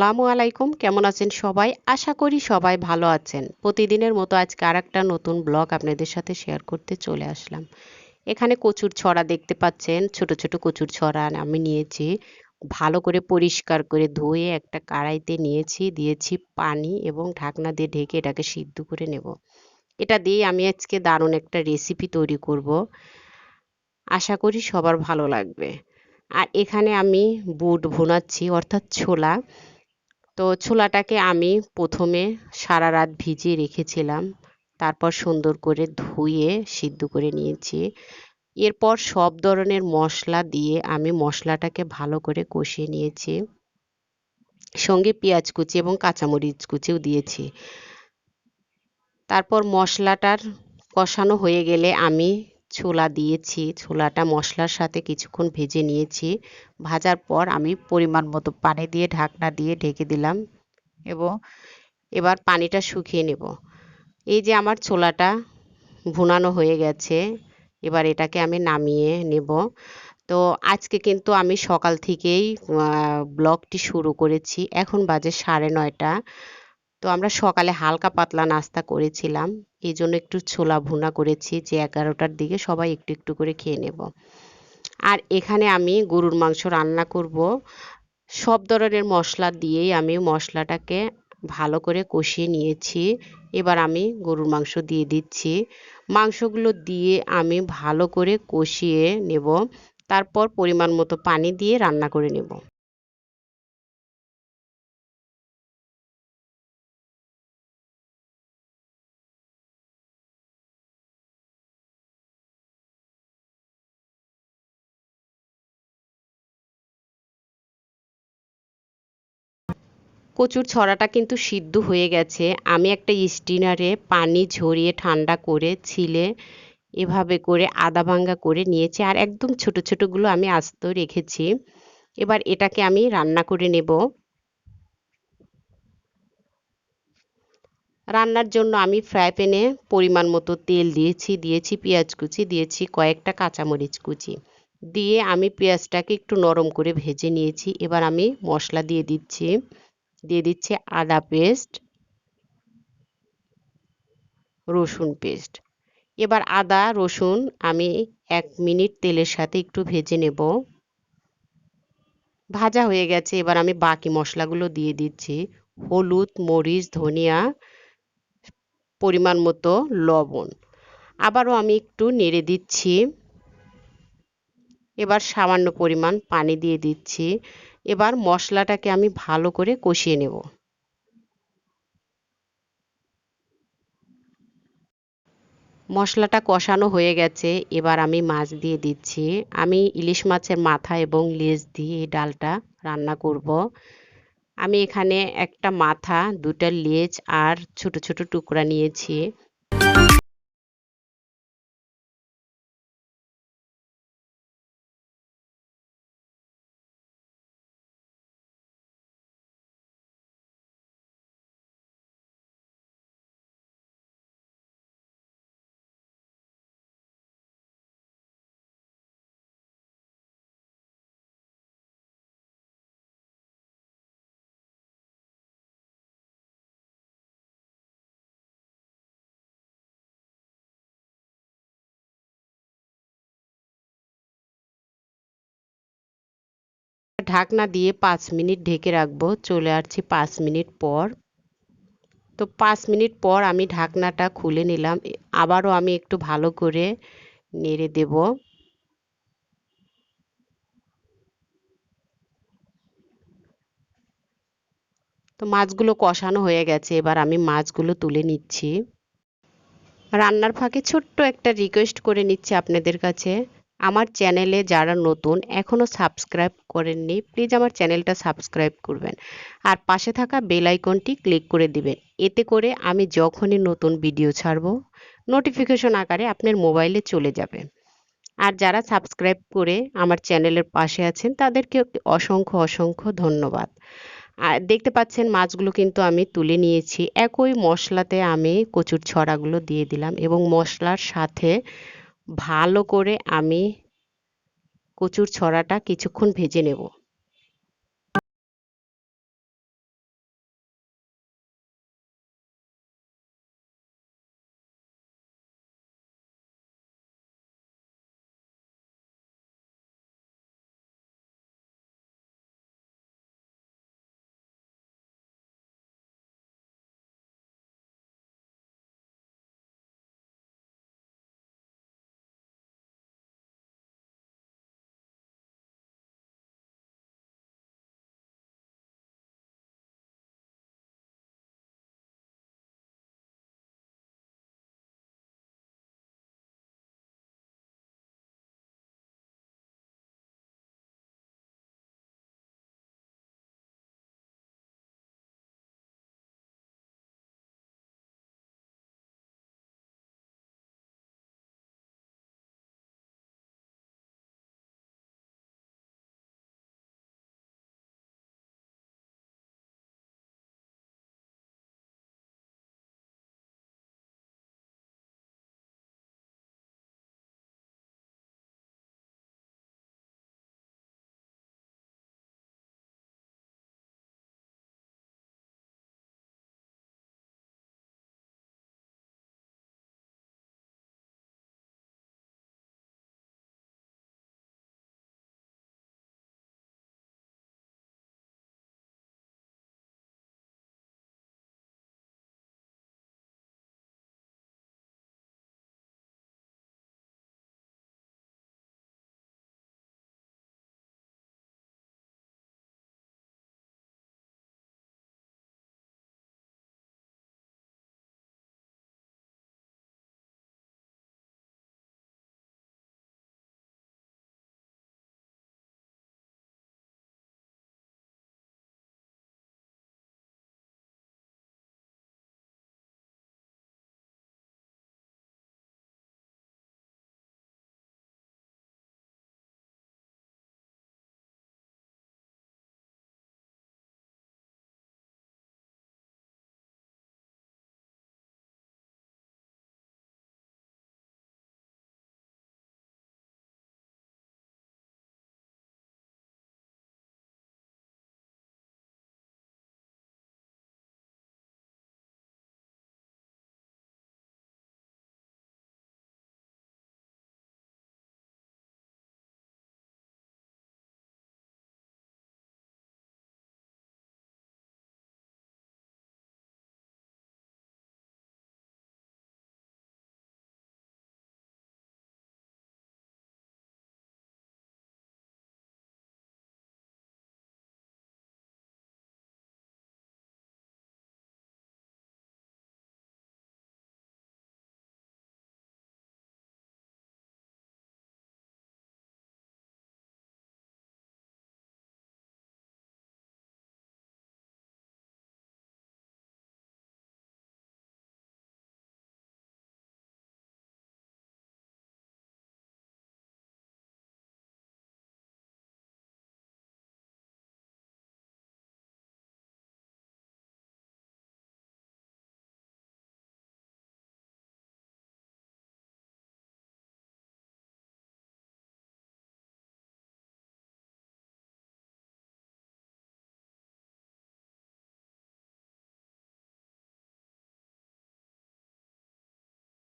আসসালামু আলাইকুম। কেমন আছেন সবাই? আশা করি সবাই ভালো আছেন। প্রতিদিনের মতো আজকে আর একটা নতুন ব্লগ আপনাদের সাথে শেয়ার করতে চলে আসলাম। এখানে কচুর ছড়া দেখতে পাচ্ছেন। ছোট ছোট কচুর ছড়া আমি নিয়েছি। ভালো করে পরিষ্কার করে ধুয়ে একটা কড়াইতে নিয়েছি। দিয়েছি পানি এবং ঢাকনা দিয়ে ঢেকে এটাকে সিদ্ধ করে নেব। এটা দিয়ে আমি আজকে দারুণ একটা রেসিপি তৈরি করব। আশা করি সবার ভালো লাগবে। আর এখানে আমি বুট ভুনাচ্ছি, অর্থাৎ ছোলা। তো ছোলাটাকে আমি প্রথমে সারা রাত ভিজিয়ে রেখেছিলাম। তারপর সুন্দর করে ধুয়ে, সিদ্ধ করে নিয়েছি। এরপর সব ধরনের মশলা দিয়ে আমি মশলাটাকে ভালো করে কষিয়ে নিয়েছি। সঙ্গে পেঁয়াজ কুচি এবং কাঁচামরিচ কুচিও দিয়েছি। তারপর মশলাটার কষানো হয়ে গেলে আমি ছোলা দিয়েছি, ছোলাটা মশলার সাথে কিছুক্ষণ ভেজে নিয়েছি। ভাজার পর আমি পরিমাণ মতো পানি দিয়ে ঢাকনা দিয়ে ঢেকে দিলাম এবং এবার পানিটা শুকিয়ে নেব। এই যে আমার ছোলাটা ভুনানো হয়ে গেছে, এবার এটাকে আমি নামিয়ে নেব। তো আজকে কিন্তু আমি সকাল থেকেই ব্লগটি শুরু করেছি। এখন বাজে সাড়ে নয়টা। তো আমরা সকালে হালকা পাতলা নাস্তা করেছিলাম। এই জন্য একটু ছোলা ভুনা করেছি যে এগারোটার দিকে সবাই একটু একটু করে খেয়ে নেব। আর এখানে আমি গরুর মাংস রান্না করব। সব ধরনের মশলা দিয়েই আমি মশলাটাকে ভালো করে কষিয়ে নিয়েছি। এবার আমি গরুর মাংস দিয়ে দিচ্ছি। মাংসগুলো দিয়ে আমি ভালো করে কষিয়ে নেব। তারপর পরিমাণ মতো পানি দিয়ে রান্না করে নেব। কচুর ছড়াটা কিন্তু সিদ্ধ হয়ে গেছে। আমি একটা স্টিনারে পানি ঝরিয়ে ঠান্ডা করে ছিলে, এভাবে করে আদা ভাঙ্গা করে নিয়েছি আর একদম ছোট ছোটগুলো আমি আস্ত রেখেছি। এবার এটাকে আমি রান্না করে নেব। রান্নার জন্য আমি ফ্রাই প্যানে পরিমাণ মতো তেল দিয়েছি দিয়েছি পেঁয়াজ কুচি, দিয়েছি কয়েকটা কাঁচামরিচ কুচি। দিয়ে আমি পেঁয়াজটাকে একটু নরম করে ভেজে নিয়েছি। এবার আমি মশলা দিয়ে দিচ্ছি। দিয়ে দিচ্ছি আদা পেস্ট রসুন পেস্ট এবার আদা, রসুন আমি এক মিনিট তেলের সাথে একটু ভেজে নেব। ভাজা হয়ে গেছে, এবার আমি বাকি মশলাগুলো দিয়ে দিচ্ছি। হলুদ, মরিচ, ধনিয়া, পরিমাণ মতো লবণ। আবারও আমি একটু নেড়ে দিচ্ছি। এবার সামান্য পরিমাণ পানি দিয়ে দিচ্ছি। এবার মশলাটাকে আমি ভালো করে কষিয়ে নেব। মশলাটা কষানো হয়ে গেছে, এবার আমি মাছ দিয়ে দিচ্ছি। আমি ইলিশ মাছের মাথা এবং লেজ দিয়ে এই ডালটা রান্না করব। আমি এখানে একটা মাথা, দুটা লেজ আর ছোট ছোট টুকরা নিয়েছি। ঢাকনা দিয়ে পাঁচ মিনিট ঢেকে রাখব। চলে আসছি পাঁচ মিনিট পর। তো পাঁচ মিনিট পর আমি ঢাকনাটা খুলে নিলাম। আবারও আমি একটু ভালো করে নেড়ে দেব। তো মাছগুলো কষানো হয়ে গেছে। এবার আমি মাছগুলো তুলে নিচ্ছি। রান্নার ফাঁকে ছোট্ট একটা রিকোয়েস্ট করে নিচ্ছি আপনাদের কাছে। আমার চ্যানেলে যারা নতুন এখনও সাবস্ক্রাইব করেননি প্লিজ আমার চ্যানেলটা সাবস্ক্রাইব করবেন। আর পাশে থাকা বেল আইকনটি ক্লিক করে দিবেন। এতে করে আমি যখনই নতুন ভিডিও ছাড়ব নোটিফিকেশন আকারে আপনার মোবাইলে চলে যাবে। আর যারা সাবস্ক্রাইব করে আমার চ্যানেলের পাশে আছেন, তাদেরকে অসংখ্য অসংখ্য ধন্যবাদ। আর দেখতে পাচ্ছেন, মাছগুলো কিন্তু আমি তুলে নিয়েছি। একই মশলাতে আমি কচুর ছড়াগুলো দিয়ে দিলাম এবং মশলার সাথে ভালো করে আমি কচুর ছড়াটা কিছুক্ষণ ভেজে নেব।